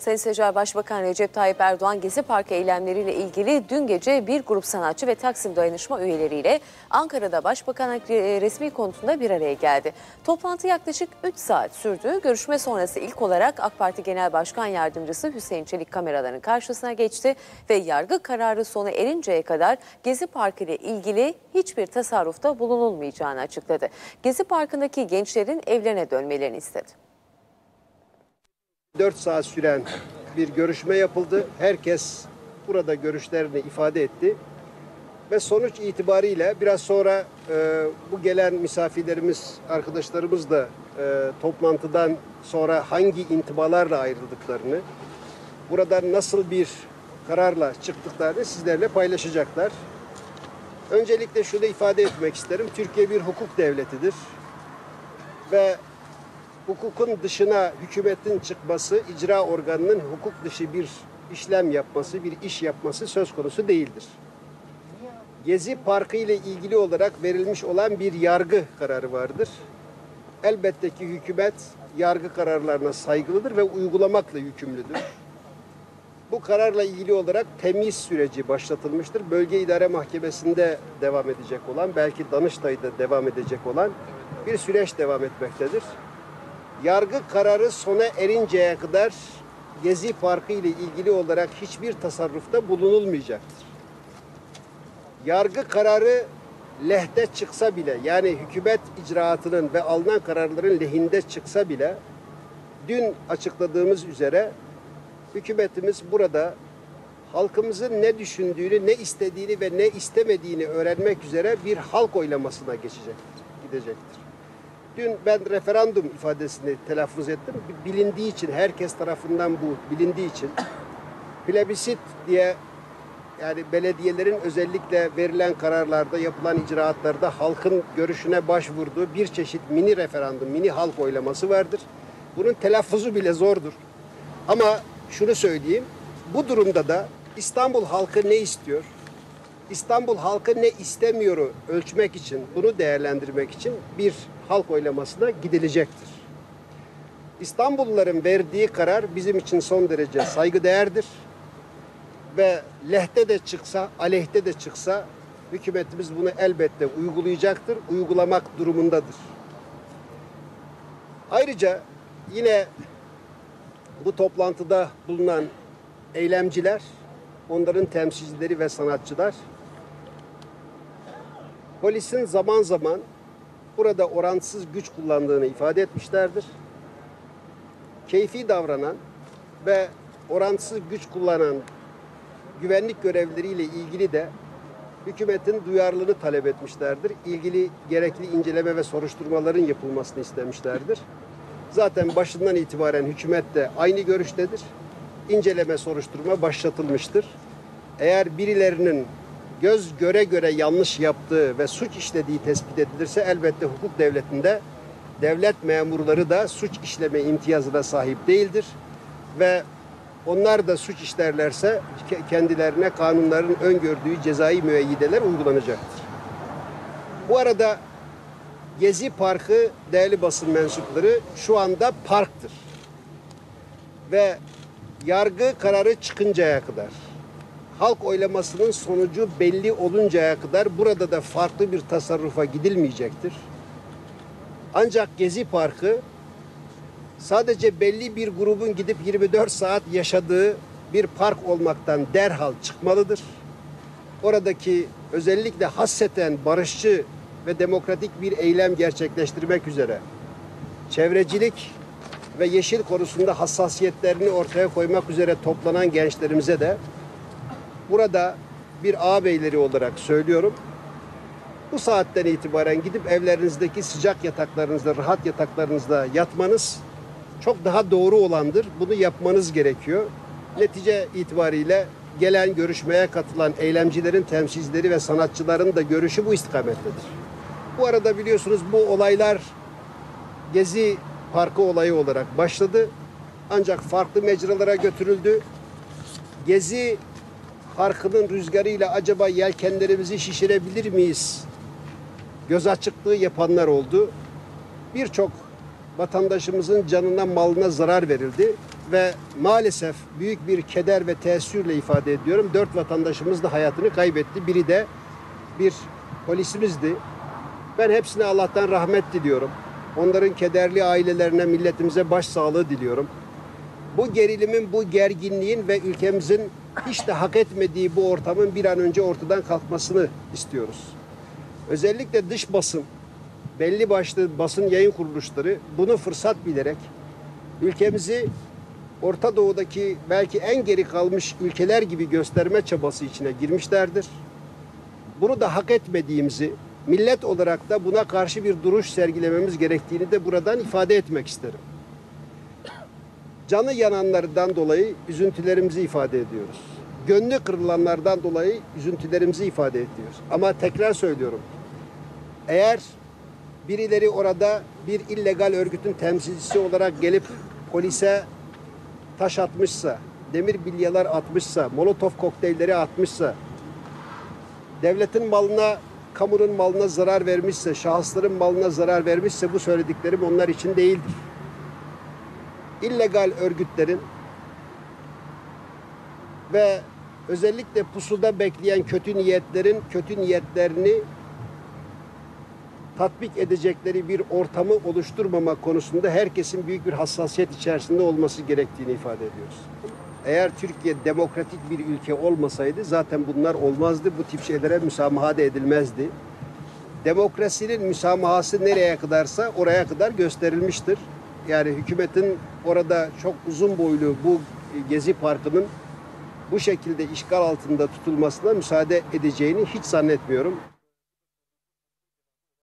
Sayın Seyirciler Başbakan Recep Tayyip Erdoğan Gezi Parkı eylemleriyle ilgili dün gece bir grup sanatçı ve Taksim Dayanışma üyeleriyle Ankara'da Başbakan resmi konutunda bir araya geldi. Toplantı yaklaşık 3 saat sürdü. Görüşme sonrası ilk olarak AK Parti Genel Başkan Yardımcısı Hüseyin Çelik kameraların karşısına geçti ve yargı kararı sona erinceye kadar Gezi Parkı ile ilgili hiçbir tasarrufta bulunulmayacağını açıkladı. Gezi Parkı'ndaki gençlerin evlerine dönmelerini istedi. 4 saat süren bir görüşme yapıldı. Herkes burada görüşlerini ifade etti. Ve sonuç itibariyle biraz sonra e, bu gelen misafirlerimiz, arkadaşlarımız da e, toplantıdan sonra hangi intibalarla ayrıldıklarını, buradan nasıl bir kararla çıktıklarını sizlerle paylaşacaklar. Öncelikle şunu ifade etmek isterim. Türkiye bir hukuk devletidir. Ve hukukun dışına hükümetin çıkması, icra organının hukuk dışı bir işlem yapması, bir iş yapması söz konusu değildir. Gezi Parkı ile ilgili olarak verilmiş olan bir yargı kararı vardır. Elbette ki hükümet yargı kararlarına saygılıdır ve uygulamakla yükümlüdür. Bu kararla ilgili olarak temiz süreci başlatılmıştır. Bölge İdare Mahkemesi'nde devam edecek olan, belki Danıştay'da devam edecek olan bir süreç devam etmektedir yargı kararı sona erinceye kadar Gezi Parkı ile ilgili olarak hiçbir tasarrufta bulunulmayacaktır. Yargı kararı lehte çıksa bile yani hükümet icraatının ve alınan kararların lehinde çıksa bile dün açıkladığımız üzere hükümetimiz burada halkımızın ne düşündüğünü, ne istediğini ve ne istemediğini öğrenmek üzere bir halk oylamasına geçecektir, gidecektir. Dün ben referandum ifadesini telaffuz ettim. Bilindiği için, herkes tarafından bu bilindiği için plebisit diye yani belediyelerin özellikle verilen kararlarda, yapılan icraatlarda halkın görüşüne başvurduğu bir çeşit mini referandum, mini halk oylaması vardır. Bunun telaffuzu bile zordur. Ama şunu söyleyeyim, bu durumda da İstanbul halkı ne istiyor? İstanbul halkı ne istemiyoru ölçmek için, bunu değerlendirmek için bir halk oylamasına gidilecektir. İstanbulluların verdiği karar bizim için son derece saygıdeğerdir. Ve lehte de çıksa, aleyhte de çıksa hükümetimiz bunu elbette uygulayacaktır, uygulamak durumundadır. Ayrıca yine bu toplantıda bulunan eylemciler, onların temsilcileri ve sanatçılar polisin zaman zaman burada oransız güç kullandığını ifade etmişlerdir. Keyfi davranan ve oransız güç kullanan güvenlik görevlileriyle ilgili de hükümetin duyarlılığını talep etmişlerdir. İlgili gerekli inceleme ve soruşturmaların yapılmasını istemişlerdir. Zaten başından itibaren hükümet de aynı görüştedir. İnceleme soruşturma başlatılmıştır. Eğer birilerinin göz göre göre yanlış yaptığı ve suç işlediği tespit edilirse elbette hukuk devletinde devlet memurları da suç işleme imtiyazına sahip değildir ve onlar da suç işlerlerse kendilerine kanunların öngördüğü cezai müeyyideler uygulanacaktır. Bu arada Gezi Parkı değerli basın mensupları şu anda parktır. Ve yargı kararı çıkıncaya kadar halk oylamasının sonucu belli oluncaya kadar burada da farklı bir tasarrufa gidilmeyecektir. Ancak Gezi Parkı sadece belli bir grubun gidip 24 saat yaşadığı bir park olmaktan derhal çıkmalıdır. Oradaki özellikle hasseten barışçı ve demokratik bir eylem gerçekleştirmek üzere çevrecilik ve yeşil konusunda hassasiyetlerini ortaya koymak üzere toplanan gençlerimize de burada bir ağabeyleri olarak söylüyorum. Bu saatten itibaren gidip evlerinizdeki sıcak yataklarınızda, rahat yataklarınızda yatmanız çok daha doğru olandır. Bunu yapmanız gerekiyor. Netice itibariyle gelen görüşmeye katılan eylemcilerin temsilcileri ve sanatçıların da görüşü bu istikamettedir. Bu arada biliyorsunuz bu olaylar Gezi Parkı olayı olarak başladı. Ancak farklı mecralara götürüldü. Gezi Parkının rüzgarıyla acaba yelkenlerimizi şişirebilir miyiz? Göz açıklığı yapanlar oldu. Birçok vatandaşımızın canına malına zarar verildi ve maalesef büyük bir keder ve teessürle ifade ediyorum. Dört vatandaşımız da hayatını kaybetti. Biri de bir polisimizdi. Ben hepsine Allah'tan rahmet diliyorum. Onların kederli ailelerine, milletimize başsağlığı diliyorum. Bu gerilimin, bu gerginliğin ve ülkemizin hiç de hak etmediği bu ortamın bir an önce ortadan kalkmasını istiyoruz. Özellikle dış basın, belli başlı basın yayın kuruluşları bunu fırsat bilerek ülkemizi Orta Doğu'daki belki en geri kalmış ülkeler gibi gösterme çabası içine girmişlerdir. Bunu da hak etmediğimizi, millet olarak da buna karşı bir duruş sergilememiz gerektiğini de buradan ifade etmek isterim. Canı yananlardan dolayı üzüntülerimizi ifade ediyoruz. Gönlü kırılanlardan dolayı üzüntülerimizi ifade ediyoruz. Ama tekrar söylüyorum. Eğer birileri orada bir illegal örgütün temsilcisi olarak gelip polise taş atmışsa, demir bilyalar atmışsa, molotof kokteylleri atmışsa, devletin malına, kamunun malına zarar vermişse, şahısların malına zarar vermişse bu söylediklerim onlar için değildir. İllegal örgütlerin ve özellikle pusuda bekleyen kötü niyetlerin kötü niyetlerini tatbik edecekleri bir ortamı oluşturmamak konusunda herkesin büyük bir hassasiyet içerisinde olması gerektiğini ifade ediyoruz. Eğer Türkiye demokratik bir ülke olmasaydı zaten bunlar olmazdı. Bu tip şeylere müsamaha da edilmezdi. Demokrasinin müsamahası nereye kadarsa oraya kadar gösterilmiştir. Yani hükümetin orada çok uzun boylu bu Gezi Parkı'nın bu şekilde işgal altında tutulmasına müsaade edeceğini hiç zannetmiyorum.